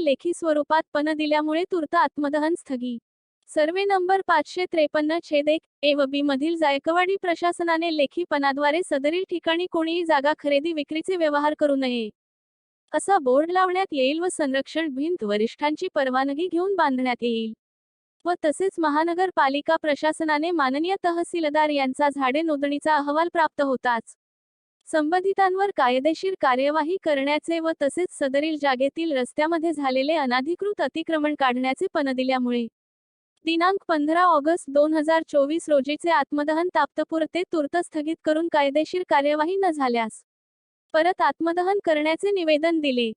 लेखी स्वरूपात पन दिल्यामुळे तूर्त आत्मदहन स्थगी. सर्वे नंबर पाचशे त्रेपन्न छेद एक ए व बी मधील जायकवाडी प्रशासनाने लेखी पनाद्वारे सदरील ठिकाणी कोणीही जागा खरेदी विक्रीचे व्यवहार करू नये. असा बोर्ड लावण्यात येईल व संरक्षण भिंत वरिष्ठांची परवानगी घेऊन बांधण्यात येईल. व तसेच महानगरपालिका प्रशासनाने माननीय तहसीलदार यांचा झाडे नोंदणीचा अहवाल प्राप्त होताच. संबंधितांवर कायदेशीर कार्यवाही करण्याचे व तसेच सदरील जागेतील रस्त्यामध्ये झालेले अनाधिकृत अतिक्रमण काढण्याचे पन दिल्यामुळे दिनांक पंधरा ऑगस्ट दोन हजार चोवीस रोजीचे आत्मदहन ताप्तपुरते तूर्त स्थगित करून कायदेशीर कार्यवाही न झाल्यास परत आत्मदहन करण्याचे निवेदन दिले.